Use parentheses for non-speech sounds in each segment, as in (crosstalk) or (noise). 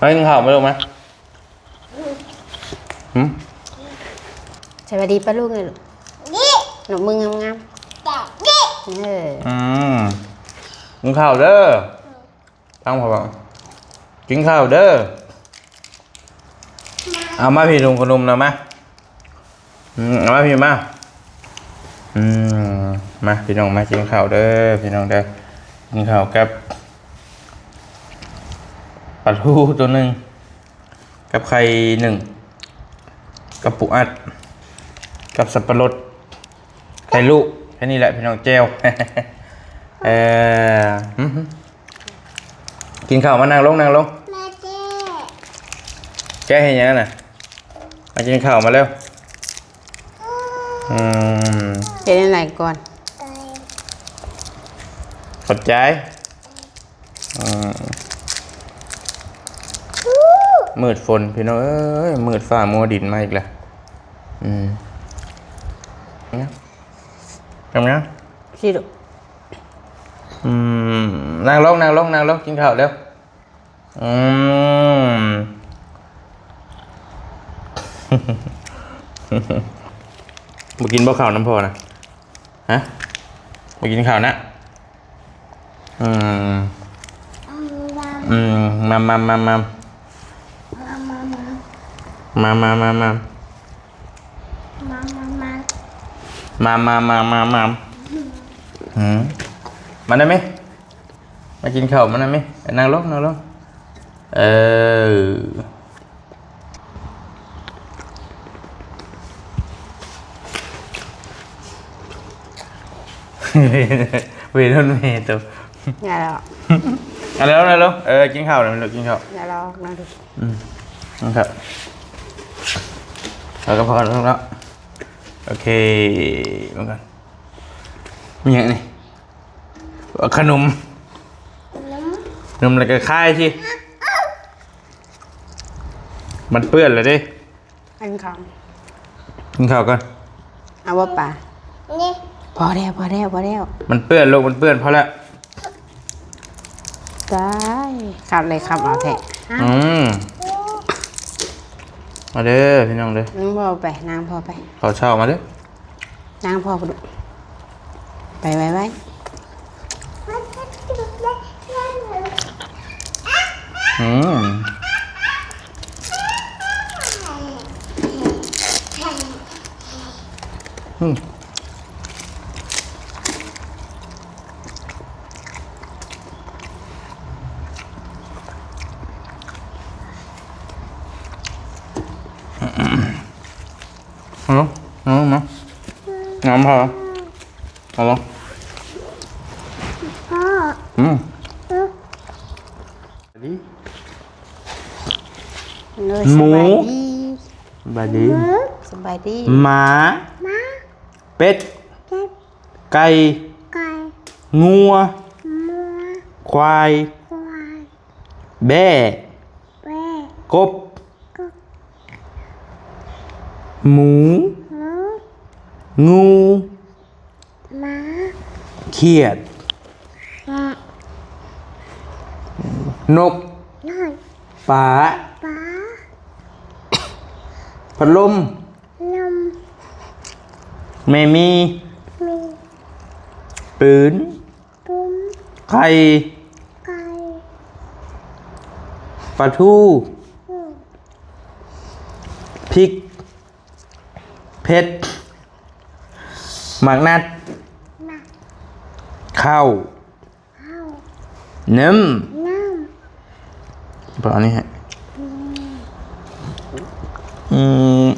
ไปกินข้าวไหมลูกไหมหืมสวัสดีป้าลูกเลยลูกนี่หนูมืองามแต่นี่ๆเอออืมกินข้าวเด้อตั้งพอบอกกินข้าวเด้อเอามาพี่ลุงขนมนะมาอืมเอามาพี่มาอืมมาพี่น้องมากินข้าวเด้อพี่น้องเด้อกินข้าวกับปลาทูตัวหนึ่งกับไข่หนึ่งกับปูอัด กับสับปะรดไข่ลูกแค่นี้แหละพี่น้องเจลเออหึหึกินข้าวมานั่งลงนั่งลงแม่เจ๊แกให้ยังน่ะมากินข้าวมาเร็วอืมเป็นอะไรก่อนไก่ขอบใจอืม มืดฝนพี่น้องเอ้ยมืดฟ้ามัวดินมาอีกแล้วอืมเนี่ยทำไงพี่ลูกอืมนั่งลงนั่งลงนั่งลงกินข้าวเร็วอืมมากินบ่ข้าวน้ำพอนะฮะมากินข้าวนะอืมอืมดำอืมมามามามา มามามามามามามามามามามามามามามาอืมมาได้ไหมมากินข้าวมาได้ไหมนั่งลงนั่งลงเออเวรนเมย์ตัวอย่าหรอกเอาแล้วเอาแล้วเออกินข้าวเลยลูกกินข้าวอย่าหรอกนะลูกนะครับ แล้วก็พอแล้วแล้วโอเคมากันมีอย่างนี้ขนมน้ขนมอะไรก็ค่ายที่มันเปื้อนเลยดิอันของกินข้าวกันเอาว่าป่าำนี่พอแล้วพอแล้วพอแล้วมันเปื้อนลูกมันเปื้อนพอแล้วได้ขับเลยขับเอาแทะอืม มาเด้อพี่น้องเด้อน้องพอไปนางพอไปขอเช่ามาเด้อนางพอไปดูไปไว้ไว้อืมอืมเอาลงเอาลงมา น้ำพอเอาลงพ่ออืมเออดีเล งัวมัวควายควายแบ่แว่กบก็หมูหมูงู ม้าเขียด แกะนกน้อยปลาปลาพัดลมนมแม่มีมีปืนปุ้มไข่ไก่ปลาทูอืมพริกเผ็ด หมักนัด มาข้าวเข้าน้น้ำเปล่านี่ฮะอืม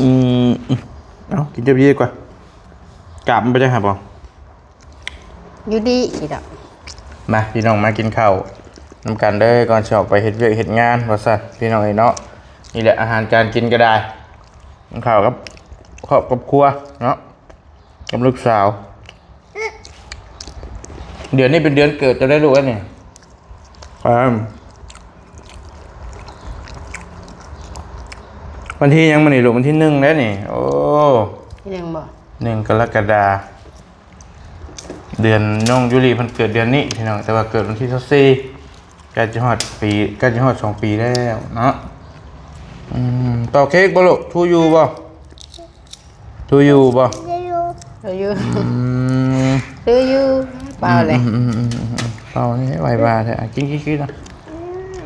อืมเอากินเจ็บดีกว่ากลับมันไปจะหาเปล่าอยู่ดีสิดอกมาพี่น้องมากินข้าวนำกันเด้อก่อนจะออกไปเฮ็ดเวียกเฮ็ดงานว่าซั่นพี่น้องไอ้เนาะนี่แหละอาหารการกินก็ได้กินข้าวกับ ครอบกับครัวเนาะกับลูกสาว เดือนนี้เป็นเดือนเกิดจะได้รู้แล้วนี่ครับวันที่ยังมันนี่ลูกวันที่หนึ่งแล้วนี่ โอ้พี่หนึ่งบอกหนึ่งกรกฎาเดือนน้องยุรีมันเกิดเดือนนี้พี่น้องแต่ว่าเกิดวันที่สี่ใกล้จะฮอดปีใกล้จะฮอดสองปีแล้วเนาะอืมต่อเค้กบ่ลูกทูยูบ่ ทูยูบ่จะอยู่ดูอยู่อืมดูอยู่เปล่าเลยอืมอืมอืมอืมเปล่านี่ไหวบาแท้อะกินกินกินนะ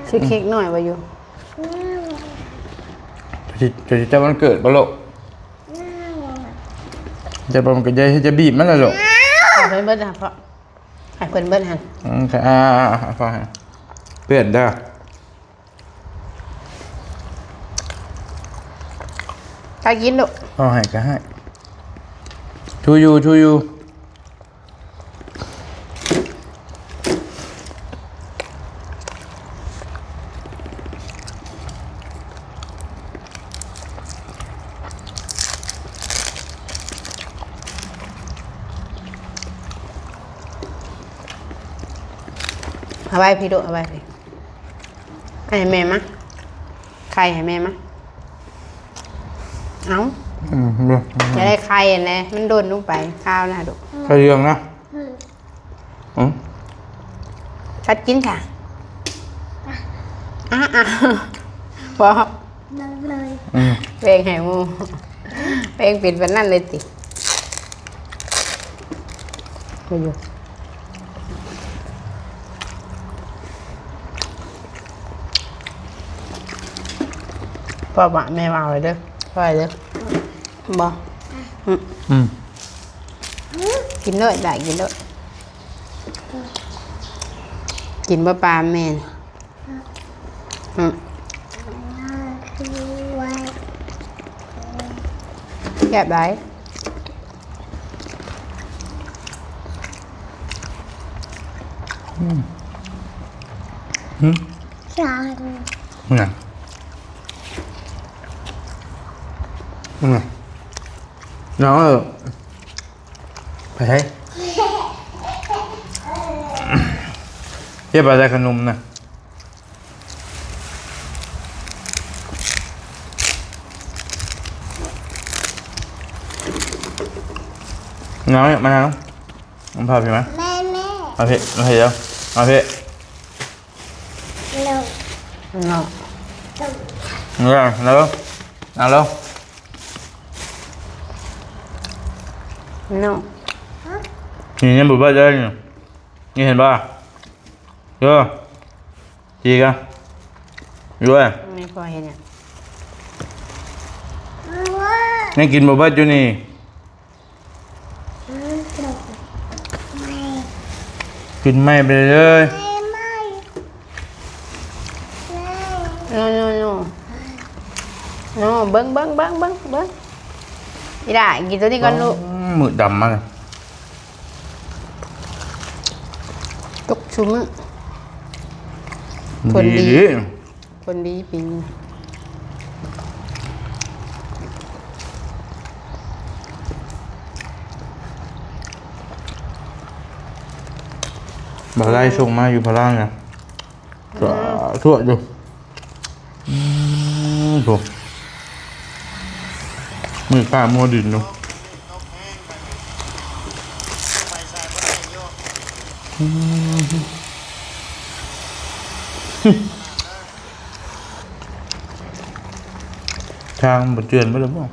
ซื้อเค้กหน่อยบ่อยู่จะจะจะวันเกิดบ่ลูกจะบ่มันก็จะจะบีบมันล่ะลูกให้เพิ่นเบิดนะเพราะให้เพิ่นเบิดหันอืมค่ะอ่าอ่าอ่าฟังให้เปลี่ยนเด้อากินลูกเอาให้ก็ให้ทูยูทูยูเอาไว้พี่ลูกเอาไว้พี่ให้แม่มะใครให้แม่มะเอ้า อืมเรื่อง จะได้ใครอั นแหละมันโดนลงไปข้าวนะลูกใครเรื่องนะอืมชัดกินค่ะอะอะพอนั่งเลยอืมเพลงแหมูเพลงปิดวันนั้นเลยติมาอยู่พ่อบอกแม่มาเอาเลยเด้อพ่อเลยเด้อบอก อืมกินเลยได้กินเลยกินบะปลาแม่นอืมด้วยแก็บได้ฉันมึงไงมึงไง น้องเออไปใช้เทียบอะไรขนมนะน้องเนี่ยมาน้องมึงพาพี่ไหมแม่แม่มาพี่มาพี่เดี๋ยวมาพี่เร็วเนาะ Rồi, alo. Alo. เนาะ Nhìn em bụi ba đây nè. Nhìn hình ba. Chưa? Gì cơ? Rồi. ไม่พอเห็นเนี่ยว้า Nghe kín bụi ba chưa nè. ไม่ Kín mày về đây. ไม่ไม่โน่โน่โน่โน่เบิ้งเบิ้งเบิ้งเบิ้งเบิ้งไม่ได้กินตัวนี้ก่อนลูก Mượn đầm mà. ตุกชุมอ Thuần Đi đi. đi. คนดีปีนี้ Bà đây xuống mà อยู่พลัง nè. Trời, thuận rồi. Ừm, Thôi. Mười cả mua đỉnh luôn. ทางบทเรียนไม่รู้ป่ะ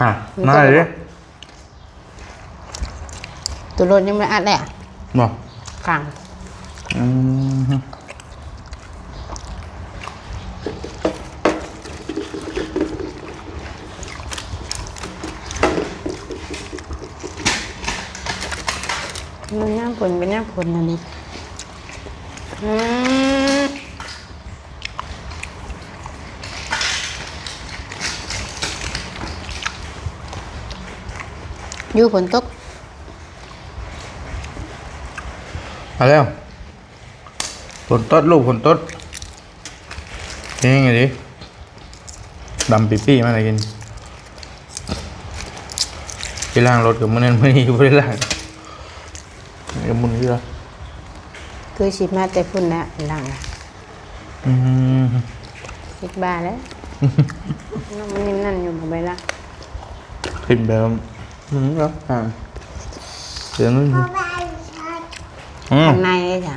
ฮะมาเลยดิตัวรถยังไม่อัดเลยอะบอกกลางอืม มันย่าง ผลเป็นอันนี้อยู่ฝนตกมาแล้วผลต้นลูกผลต้นนี่ไงดิดำปีปี้มาอะไรกินไปล้างรถกับมันนั่นมันนี่ไม่ได้ล้าง กับมันนี่ละคือฉีดมาแต่พุ่นนะหลังอะอืมคิดบ้าแล้วน้องมันนิ่มนั่นอยู่บ่ไปละขึ้นแบบอืมแล้วอ่าเดี๋ยวนู้นพ่อไปชัดอืมข้างในเลยจ้ะ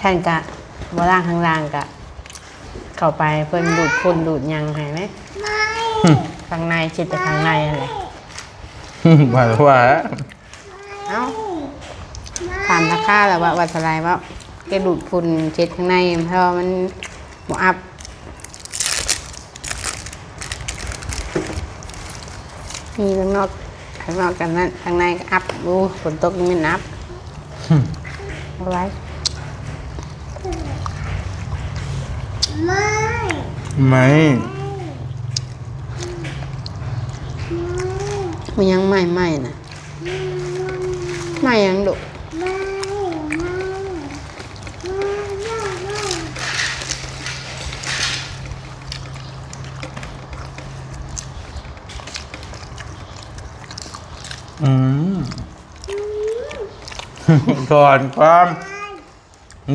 ฉันกะบ่ล่างข้างล่างกะ เข้าไปเพิ่นดูดฝุ่นดูดหยังให้ไหมไม่ข้างในชิดแต่ข้างในอะไร ว่าว่าเอ้าถามราคาแล้วว่าว่าเท่าไหรว่าแกดูดฝุ่นเช็ดข้างในเพราะว่ามันบ่อัพมีข้างนอกข้างนอกกันนั้นข้างในก็อัพดูฝนตกนี่มันอัพเอาไว้ไม่ ไม่ มันยังใหม่ใหม่นะใหม่ยังดุไม่ไม่ไม่อืมก่อนความ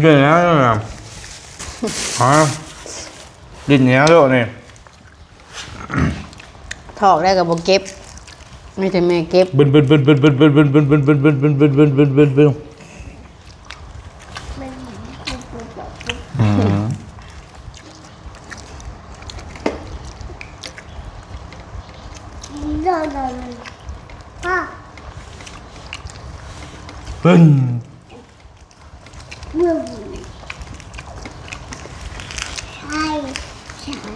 เดี๋ยวนะเนี่ยฮะดินเนี้ยโลกนี่ถอกได้กับโบเก็บ ไม่ใช่แม่เก็บบึนบึนบึนบึนบึนบึนบึนบึนบึนบึนบึนบึนบึนบึนบึนบึนบึนอืมโดนโดนพ่อบึน มึงใช่ฉัน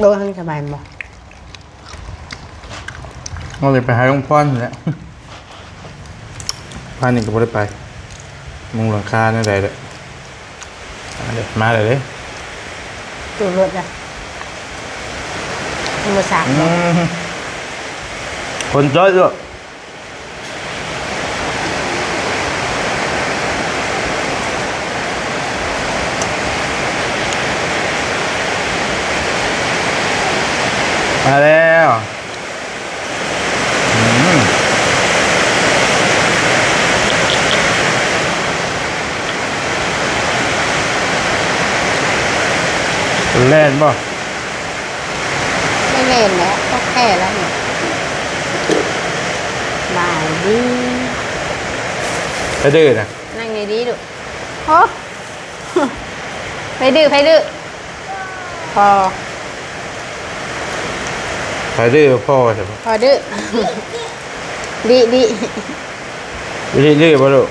โดนทั้งสบายบ่เราเลยไปหาหลวงพ่อนี่แหละพานี่ก็ไม่ได้ไป มุงหลังคาเนี่ยใดเลยมาเลยมาเลยเลยตัวรถอะมันมาสากอืบ่มคนจ้อยด้วย มาแล้วอืมเล่นป่ะไม่เล่นแล้วก็แค่แล้วเนี่ยบายดีไปดื้อนะนั่งดีๆดูโอ้ไปดื้อไปดื้อพอ ไปดื้อพ่อใช่ปะพอดื้อดีดีวิธีดื้อป่ะลูก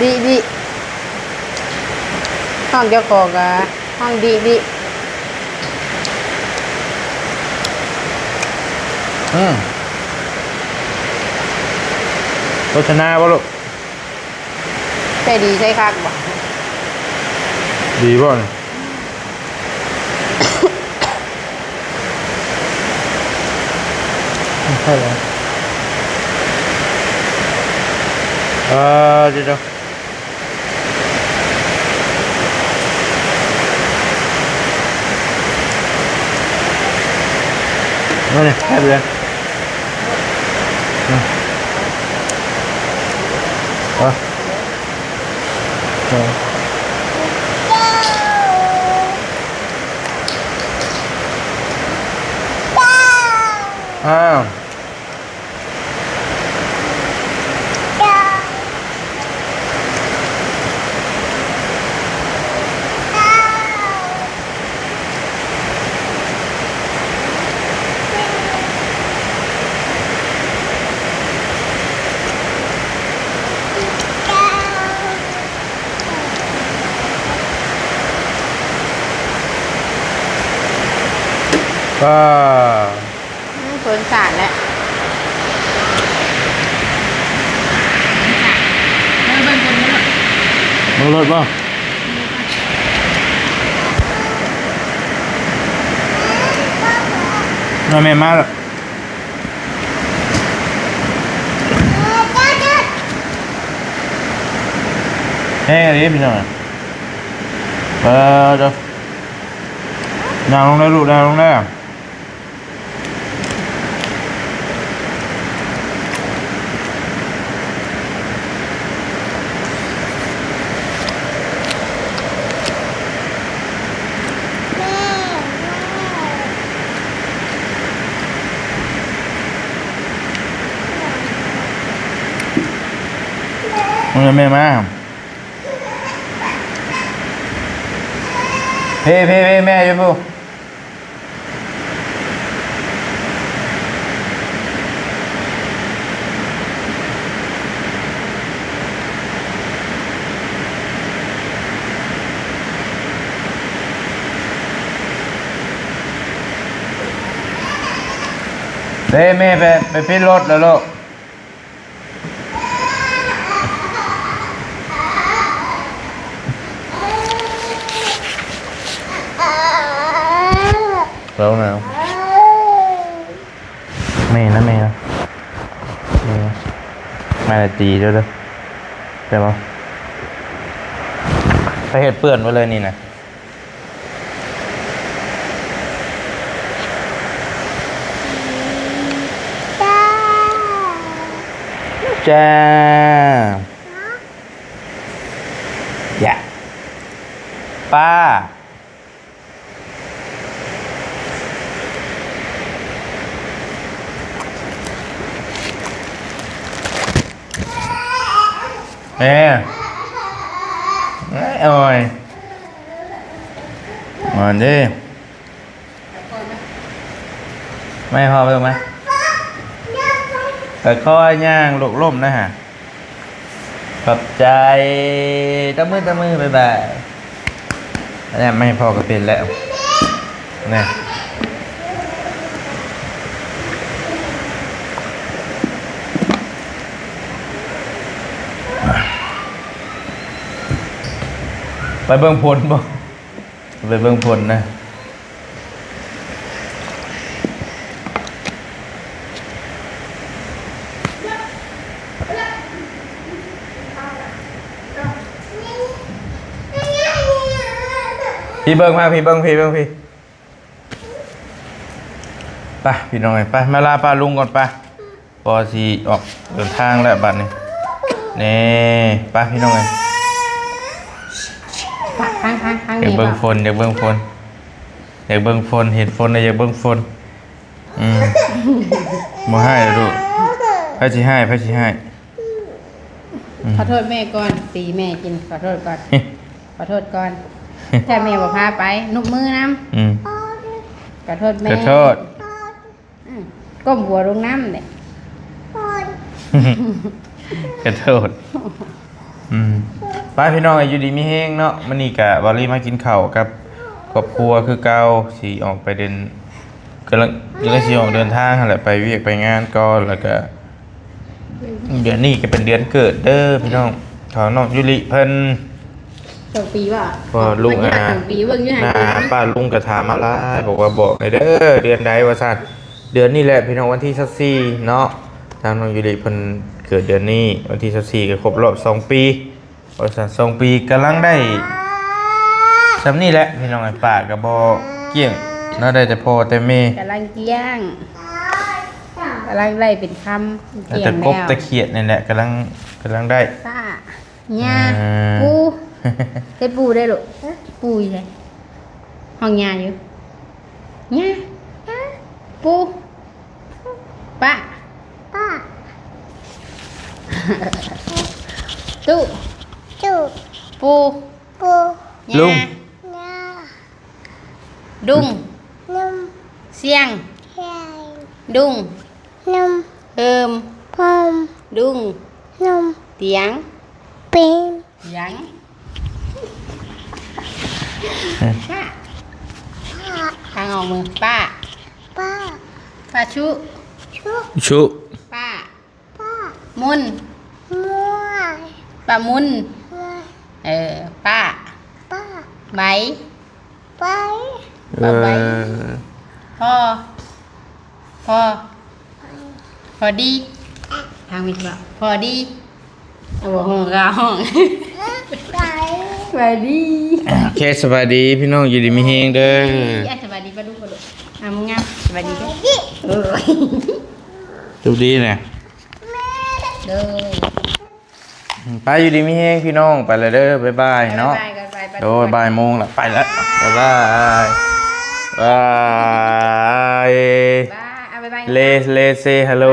ดีดีห้องเจ้าของกับห้องดีดีอืมโฆษณาป่ะลูกใช่ดีใช่คักบ่ดีป่ะเนี่ย hay (coughs) là à, đi đâu đây này hai bên à. à. Oh. Ah. Uh. No me mala. Hei, det är bra. Vad? När hon är rolig, när hon är. มึงจะไม่มาเพ่เพ่เพ่แม่ยู่ปุ๊เพ่แม่ไปไปพิ้นรถแล้วลูก แล้วนะไม่นะไม่นะไม่นะไม่ละตีด้วยเด้อใช่ปะไปเห็ดเปื่อนไว้เลยนี่นะจ้าจ้าอย่าป้า แม่ไอ้โอ้ยมาดิไม่พอไปไหมแต่ข้อย่างหลกล่มนะฮะขอบใจตะมือตะมือบ๊ายบายอันนี้ไม่พอก็เป็นแล้วนี่ ไปเบิ่งผลบ่ไปเบิ่งผลนะพี่เบิ้งมาพี่เบิ้งพี่เบิ้งพี่ไปพี่น้อยไปมาลาป้าลุงก่อนไปพอสีออกเดินทางแล้วบัดนี้นี่ไปพี่น้อยป ข้างข้างข้างอยากนี้เบิ้งปะฝนอยากเบิ้งฝนอยากเบิ้งฝนเห็นฝนเลยอยากเบิ้งฝนอืมบ่ให้เลยลูกพระสิให้พระสิให้ ขอโทษแม่ก่อนตีแม่กินขอโทษก่อน ขอโทษก่อนถ้าแม่บอกพาไปนุบมือน้อืมำขอโทษแม่ขอโทษ อืมก้มหัวลงน้ำเลยขอโทษอืม ป้าพี่น้องอายุดีมีแห้งเนาะมันนี่กะบอลลี่มากินข้าวกับครอบครัวคือเก่าสีออกไปเดินกำลังกำลังสีออกเดินทางหั่นแหละไปเวียกไปงานก่อนแล้วก็เดือนนี้ก็เป็นเดือนเกิดเด้อพี่น้องขอน้องยุริเพิ่นสองปีว่ะพอลุงมันอะยากสองปีเบิ่งอยู่หน้าห่างป้าลุงกระถามมาละบอกว่าบอกเลยเด้อเดือนใดว่าซั่นเดือนนี้แหละพี่น้องวันที่24เนาะทางน้องยุริเพิ่นเกิดเดือนนี้วันที่24ก็ครบรอบสองปี ว่าซั่นสองปีกำลังได้สำนี่แหละพี่น้องไอ้ป้าก็บ่เกี่ยงเนาะได้แต่พ่อแต่แม่กำลังเกี้ยงกำลังไล่เป็นคำแล้วเกี่ยแต่งกแล้บวตะเขียดนี่แหละกำลังกำลังได้ป้าย่าอ่าปูเฮ็ดปูได้หรอปูอยู่ไหนห้องยาอยู่ย่าปูป้าป้าตู้ จูบปูปูย่าลุงน้าดุ้งนุ่มเสียงใหญ่ดุ้งนุ่มเฮิมพรมดุ้งนุ่ม เตียงเป็นยังป้าป้าทางออกมือป้าป้าป้าชุชุบชุป้าป้ามุนมั่วป้ามุนมั่วเออ ป้า ป้าใบไปเออพ่อ พ่อ พอดี ทางมิตรบอกพอดีเอาบอกห้องกาห้องไปพอดีโอเคสวัสดีพี่น้องอยู่ดีมีเฮงเด้ออะสวัสดีป้าลูกป้าลูกอะมึงงามสวัสดีเด้อเออดูดีเนี่ยเด้อ ไปอยู่ดีมีเฮงพี่น้องไปเลยเด้อบ๊ายบายเนาะบ๊ายบายบ๊ายบายโดยบ่ายโมงละไปแล้วบ๊ายบายบายบ๊ายบายอะบ๊ายบายเลเลเซฮัลโหล